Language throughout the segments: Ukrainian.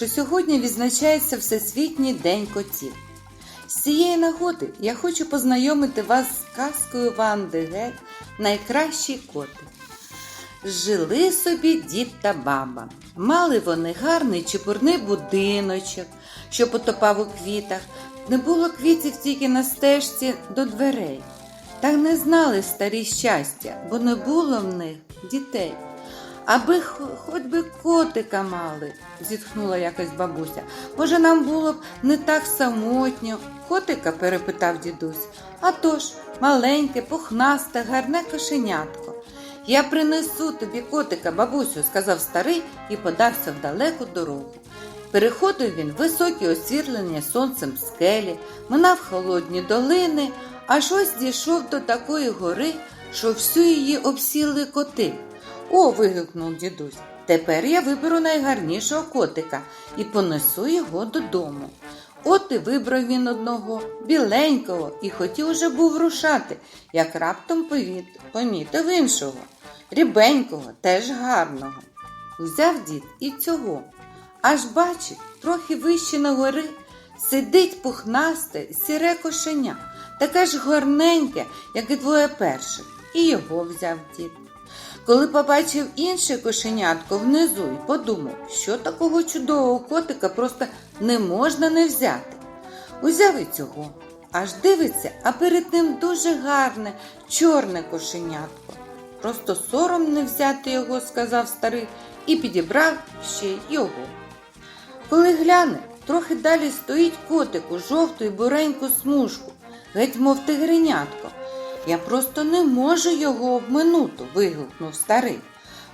що сьогодні відзначається Всесвітній день котів. З цієї нагоди я хочу познайомити вас з казкою Ванди Гек Найкращий котик. Жили собі дід та баба. Мали вони гарний чепурний будиночок, що потопав у квітах. Не було квітів тільки на стежці до дверей. Та не знали старі щастя, бо не було в них дітей. Аби хоч би котика мали, зітхнула якось бабуся. Може, нам було б не так самотньо. Котика? перепитав дідусь. А тож, маленьке, пухнасте, гарне кошенятко. Я принесу тобі котика, бабусю, сказав старий і подався в далеку дорогу. Переходив він високі освітлення сонцем скелі, минав холодні долини, аж ось дійшов до такої гори, що всю її обсіли коти. О, вигукнув дідусь. Тепер я виберу найгарнішого котика і понесу його додому. От і вибрав він одного, біленького, і хотів уже був рушати, як раптом повіт- помітив іншого, рібенького, теж гарного. Узяв дід і цього. Аж бачить, трохи вище на гори сидить пухнасте сіре кошеня, таке ж горненьке, як і двоє перших, і його взяв дід. Коли побачив інше кошенятко внизу і подумав, що такого чудового котика просто не можна не взяти. Узяв і цього, аж дивиться, а перед ним дуже гарне, чорне кошенятко. Просто сором не взяти його, сказав старий, і підібрав ще й його. Коли гляне, трохи далі стоїть котик у жовту і буреньку смужку, геть мов тигренятко. Я просто не можу його обминути, вигукнув старий.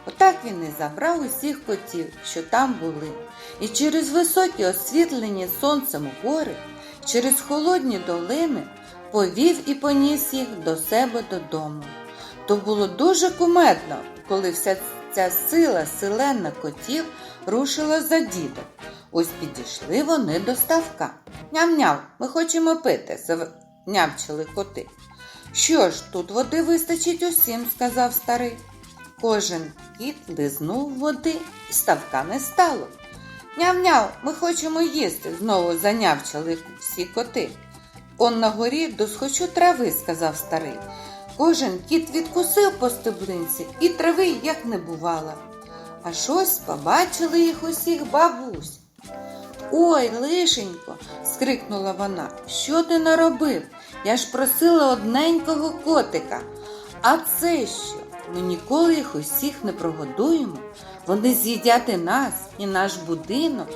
Отак він і забрав усіх котів, що там були, і через високі освітлені сонцем гори, через холодні долини повів і поніс їх до себе додому. То було дуже кумедно, коли вся ця сила селена котів рушила за дідом. Ось підійшли вони до ставка. Ням-ням, ми хочемо пити, завнявчили коти. Що ж, тут води вистачить усім, сказав старий. Кожен кіт лизнув води, і ставка не стало. Няв-няв, ми хочемо їсти, знову занявчали всі коти. Он на горі досхочу трави, сказав старий. Кожен кіт відкусив по стеблинці, і трави як не бувало. Аж ось побачили їх усіх бабусь. Ой, лишенько, скрикнула вона, що ти наробив? Я ж просила одненького котика. А це що? Ми ніколи їх усіх не прогодуємо. Вони з'їдять і нас, і наш будинок.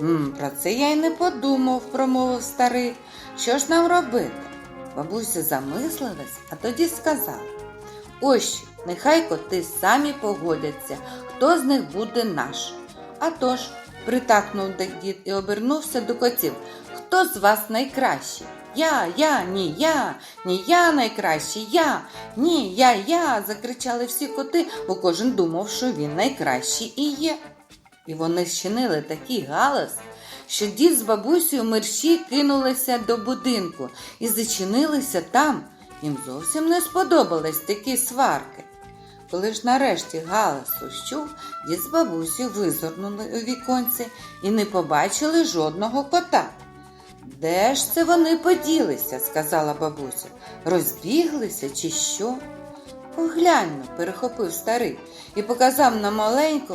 «М, про це я й не подумав, промовив старий. Що ж нам робити? Бабуся замислилась, а тоді сказала. Ось, нехай коти самі погодяться, хто з них буде наш. А тож, притакнув дід і обернувся до котів. Хто з вас найкращий? Я, я, ні, я, ні, я найкращий, я, ні, я, я. закричали всі коти, бо кожен думав, що він найкращий і є. І вони щинили такий галас, що дід з бабусею мерщі кинулися до будинку і зачинилися там. Їм зовсім не сподобались такі сварки. Коли ж нарешті галас ущув, дід з бабусею визирнули у віконці і не побачили жодного кота. Де ж це вони поділися? сказала бабуся. Розбіглися чи що? Погляньмо, перехопив старий і показав на маленьку,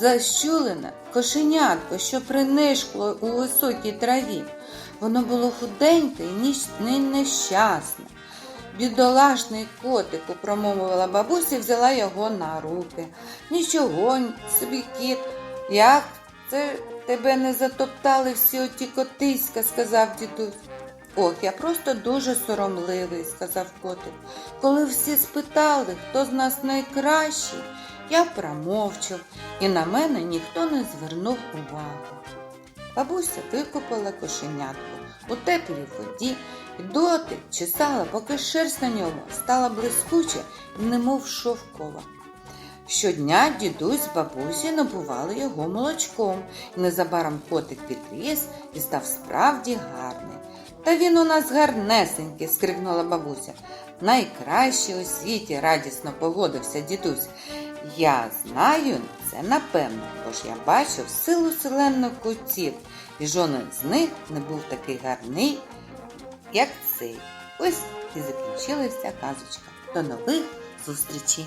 защулене кошенятко, що принишкло у високій траві. Воно було худеньке і нещасне. Бідолашний котику, промовила бабуся і взяла його на руки. Нічого собі, кіт, як це тебе не затоптали всі оті котиська, сказав дідусь. Ох, я просто дуже соромливий, сказав котик. Коли всі спитали, хто з нас найкращий, я промовчав, і на мене ніхто не звернув увагу. Бабуся викупила кошенятку у теплій воді і доти чесала, поки шерсть на ньому стала блискуча і немов шовкова. Щодня дідусь з бабусі набували його молочком, і незабаром котик підріс і став справді гарний. Та він у нас гарнесенький, скрикнула бабуся. Найкращий у світі, радісно погодився дідусь. Я знаю, це напевно, бо ж я бачив силу селених котів, і жоден з них не був такий гарний, як цей. Ось і закінчилася казочка. До нових зустрічей!